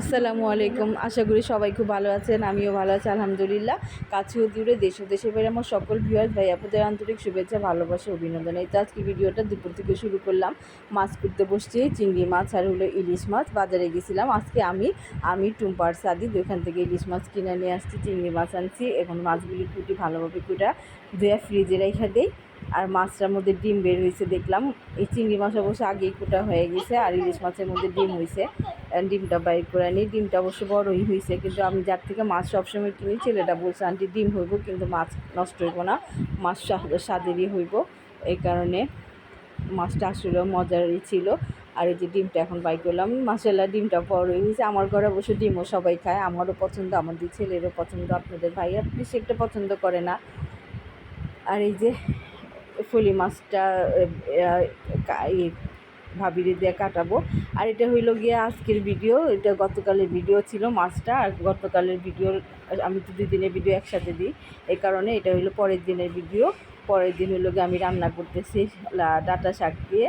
আসসালামু আলাইকুম। আশা করি সবাই খুব ভালো আছেন, আমিও ভালো আছি, আলহামদুলিল্লাহ। কাছে দূরে দেশ ও দেশের বাইরে আমার সকল ভিউয়ার্স ভাই আপনাদের আন্তরিক শুভেচ্ছা, ভালোবাসা, অভিনন্দন। এই তো আজকে ভিডিওটা দুপুর থেকে শুরু করলাম। মাছ করতে বসছি, চিংড়ি মাছ আর হলো ইলিশ মাছ। বাজারে গেছিলাম আজকে আমি আমি টুম্পার সাদি ওইখান থেকে ইলিশ মাছ কিনে নিয়ে আসছি, চিংড়ি মাছ আনছি। এখন মাছগুলি কুটি, ভালোভাবে কুটা ধুয়ে ফ্রিজে রেখে দিই। আর মাছটার মধ্যে ডিম বের হয়েছে, দেখলাম। এই চিংড়ি মাছ অবশ্য আগেই কুটা হয়ে গেছে, আর ইলিশ মাছের মধ্যে ডিম হয়েছে। ডিমটা বাইর করে নিই ডিমটা অবশ্য বড়ই হয়েছে, কিন্তু আমি যার থেকে মাছ সবসময় কিনি, ছেলেটা বলছে, আন্টি, ডিম হইব, কিন্তু মাছ নষ্ট হইব না, মাছ স্বা- স্বাদেরই হইব। এই কারণে মাছটা আসলে মজারই ছিল। আর এই যে ডিমটা এখন বাই করলাম মাসাল্লাহ ডিমটা বড়ই হয়েছে। আমার ঘরে অবশ্য ডিমও সবাই খায়, আমারও পছন্দ, আমাদের ছেলেরও পছন্দ, আপনাদের ভাইয়া বেশি একটা পছন্দ করে না। আর এই যে ফলি মাছটা ভাবিরে দিয়ে কাটাবো। আর এটা হইল গিয়ে আজকের ভিডিও। এটা গতকালের ভিডিও ছিল মাছটা, আর গতকালের ভিডিও, আমি তো দুই দিনের ভিডিও একসাথে দিই। এই কারণে এটা হইল পরের দিনের ভিডিও। পরের দিন হইল গিয়ে আমি রান্না করতেছি ডাটা ডাঁটা শাক দিয়ে।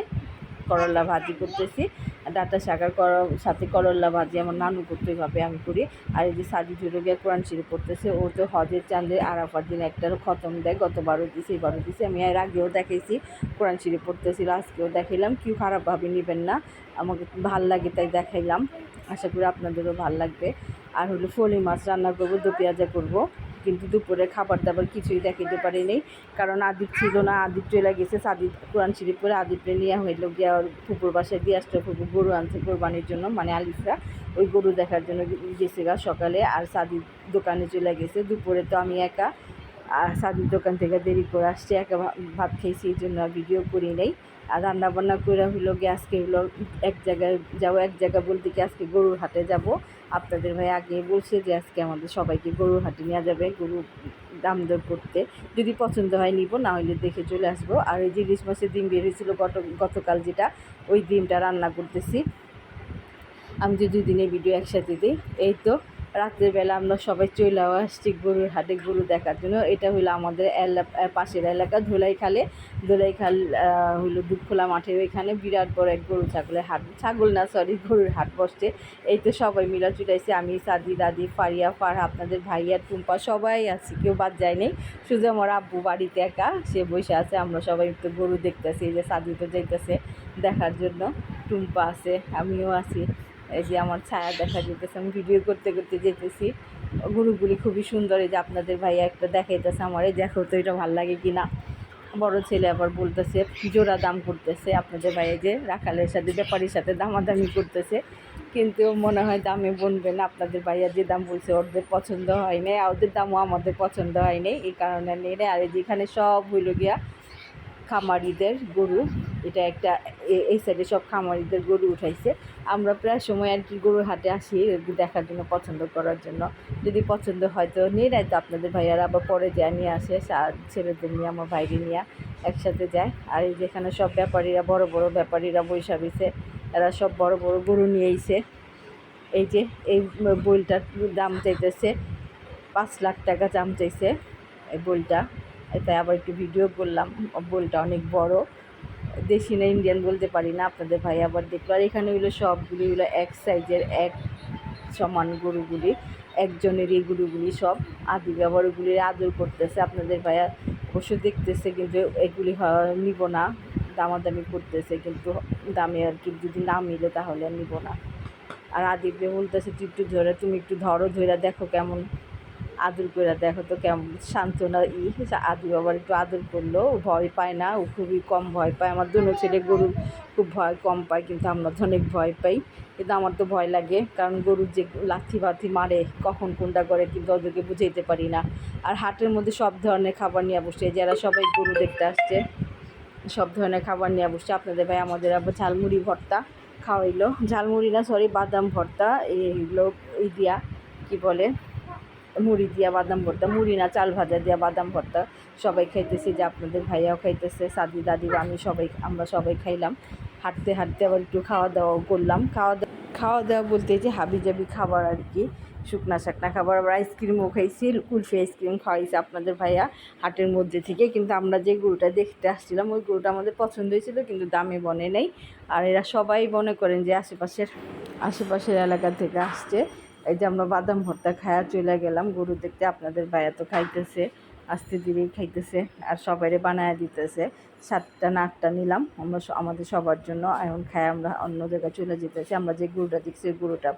করলা ভাজি করতেছি। ডাঁটা শাক আর কর- সাথে করলা ভাজি আমার নানু করতে হবে আমি করি। আর এই যে সাজি জুড়ে গিয়ে কোরআন শরীফ পড়তেছে, ও তো হজের চাঁদে আরাফার দিন একটা খতম দেয়, গতবারও দিছি, এবারও দিছি। আমি এর আগেও দেখাইছি, কোরআন শরীফ পড়তেছিল, আজকেও দেখাইলাম, কেউ খারাপভাবে নেবেন না, আমাকে ভালো লাগে তাই দেখাইলাম। আশা করি আপনাদেরও ভালো লাগবে। আর হলো ফলি মাছ রান্না করব, দু পেঁয়াজা করব। কিন্তু দুপুরে খাবার দাবার কিছুই দেখাইতে পারিনি। কারণ আদিপ ছিল না আদিপ চলে গেছে সাদিপ কোরআন শরীফ করে আদিপরে নিয়ে হইল গিয়া ওর ফুপুর বাসায় দিয়ে আসতে ফুপুর গরু আনছে কোরবানির জন্য মানে আলিফরা। ওই গরু দেখার জন্য গেছে গা সকালে আর সাদিপ দোকানে চলে গেছে। দুপুরে তো আমি একা, আর সাদির দোকান থেকে দেরি করে আসছে, একা ভাত খেয়েছি, এই জন্য ভিডিও করি নেই। আর রান্না বান্না করে হইল গিয়ে আজকে এক জায়গায় যাব, এক জায়গা বলতে কি আজকে গরুর হাটে যাব। আপনাদের ভাই আগে বলছে যে আজকে আমাদের সবাইকে গরুর হাটে নেওয়া যাবে, গরু দাম দর করতে। যদি পছন্দ হয় নিব, না হলে দেখে চলে আসব। আর এই যে ইলিশ মাছের ডিম বের হয়েছিল গত, গতকাল যেটা, ওই ডিমটা রান্না করতেছি। আমি যে দুই দিনের ভিডিও একসাথে দিই, এই তো। রাত্রের বেলা আমরা সবাই চলেও আসছি গরুর হাটে গরু দেখার জন্য। এটা হলো আমাদের এলা- পাশের এলাকা, ধুলাইখালে। ধুলাইখাল হলো দুধখোলা মাঠের ওইখানে বিরাট বড় এক গরু ছাগলের হাট। ছাগল না সরি গরুর হাট বসছে। এই তো সবাই মিলা চুটাইছে আমি সাদি দাদি ফারিয়া ফার আপনাদের ভাইয়া, টুম্পা, সবাই আছি। কেউ বাদ যায়নি শুধু আমার আব্বু বাড়িতে একা, সে বসে আছে। আমরা সবাই তো গরু দেখতেছি যে সাদি তো যাইতেছে দেখার জন্য। টুম্পা আছে, আমিও আছি। এই যে আমার ছায়া দেখা যেতেছে আমি ভিডিও করতে করতে যেতেছি গরুগুলি খুবই সুন্দর, এই যে আপনাদের ভাইয়া একটা দেখাইতেছে আমার, এই দেখো তো এটা ভালো লাগে কি না বড় ছেলে আবার বলতেছে, জোড়া দাম করতেছে। আপনাদের ভাইয়া যে রাখালের সাথে, ব্যাপারীর সাথে দামাদামি করতেছে। কিন্তু মনে হয় দামে বনবে না আপনাদের ভাইয়া যে দাম বলছে, ওদের পছন্দ হয় নাই ওদের দামও আমাদের পছন্দ হয় নাই, এই কারণে নেই। আর যেখানে সব হইল গিয়া খামারিদের গরু, এটা একটা এই সাইডে সব খামারিদের গরু উঠাইছে। আমরা প্রায় সময় আর কি গরুর হাটে আসি দেখার জন্য, পছন্দ করার জন্য। যদি পছন্দ হয় তো নিয়ে নেয় তো আপনাদের ভাইয়ারা আবার পরে যায় নিয়ে আসে ছেলেদের নিয়ে, আমার বাইরে নিয়ে একসাথে যায়। আর এই যেখানে সব ব্যাপারীরা, বড় বড় ব্যাপারীরা বৈশা রয়েছে, এরা সব বড় বড় গরু নিয়ে এসে এই যে, এই বইলটার দাম চাইতেছে পাঁচ লাখ টাকা দাম চাইছে, এই বইলটা। তাই আবার একটু ভিডিও করলাম। বইলটা অনেক বড়। দেশি না ইন্ডিয়ান বলতে পারি না, আপনাদের ভাই আবার দেখল। আর এখানে হইল সবগুলি হলো এক সাইজের এক সমান গরুগুলি একজনের এই গরুগুলি সব। আদি ব্যবহারগুলির আদর করতেছে। আপনাদের ভাইয়া অবশ্য দেখতেছে, কিন্তু এগুলি নিব না। দামাদামি করতেছে, কিন্তু দামে আর কি, যদি না মিলে তাহলে আর নিব না। আর আদিবে বলতেছে তুই একটু ধরে, তুমি একটু ধরো ধরে দেখো কেমন আদর করে দেখো তো কেমন সান্ত্বনা। ই আদি বাবার একটু আদর করল ভয় পায় না, ও খুবই কম ভয় পায়। আমার দুনো ছেলে গরু খুব ভয় কম পায়, কিন্তু আমরা তো অনেক ভয় পাই। কিন্তু আমার তো ভয় লাগে, কারণ গরুর যে লাথি বাথি মারে, কখন কোনটা করে কিন্তু ওদেরকে বুঝাইতে পারি না। আর হাটের মধ্যে সব ধরনের খাবার নিয়ে বসছে যারা সবাই গরু দেখতে আসছে, সব ধরনের খাবার নিয়ে বসছে আপনাদের ভাই, আমাদের আবার ঝালমুড়ি ভর্তা খাওয়াইলো। ঝালমুড়ি না সরি বাদাম ভর্তা, এইগুলো, এই দিয়া, কি বলে? মুড়ি দিয়া বাদাম ভর্তা, মুড়ি না চাল ভাজা দিয়া বাদাম ভর্তা। সবাই খাইতেছে যে আপনাদের ভাইয়াও খাইতেছে, সাদি দাদি, আমি সবাই, আমরা সবাই খাইলাম। হাঁটতে হাঁটতে আবার একটু খাওয়া দাওয়াও করলাম। খাওয়া দাওয়া খাওয়া দাওয়া বলতে যে হাবি জাবি খাবার আর কি, শুকনা শাকনা খাবার। আবার আইসক্রিমও খাইছি, কুলফি আইসক্রিম খাওয়াইছে আপনাদের ভাইয়া হাটের মধ্যে থেকে। কিন্তু আমরা যে গরুটা দেখতে আসছিলাম, ওই গরুটা আমাদের পছন্দ হয়েছিল, কিন্তু দামে বনে নেই। আর এরা সবাই মনে করেন যে আশেপাশের আশেপাশের এলাকা থেকে আসছে। এই যে আমরা বাদাম ভর্তা খায়া চলে গেলাম। গরু দেখতে আপনাদের ভাইয়া তো খাইতেছে আস্তে ধীরেই খাইতেছে আর সবাইরে বানায় দিতেছে। সাতটা না আটটা নিলাম, আমরা আমাদের সবার জন্য। এখন খাই আমরা অন্য জায়গায় চলে যেতেছি। আমরা যে গরুটা দেখছি, ওই গরুটা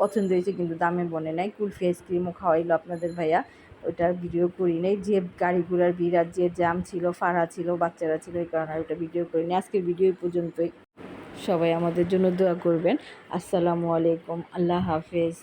পছন্দ হয়েছে কিন্তু দামে বনে নাই। কুলফি আইসক্রিমও খাওয়াইলো আপনাদের ভাইয়া। ওইটার ভিডিও করি নাই। যে গাড়ি ঘোড়ার ভিড় আর যে জ্যাম ছিল, ফাড়া ছিল, বাচ্চারা ছিল, এই কারণে ওটা ভিডিও করি নি আজকের ভিডিও পর্যন্তই। সবাই আমাদের জন্য দোয়া করবেন। আসসালামু আলাইকুম। আল্লাহ হাফেজ।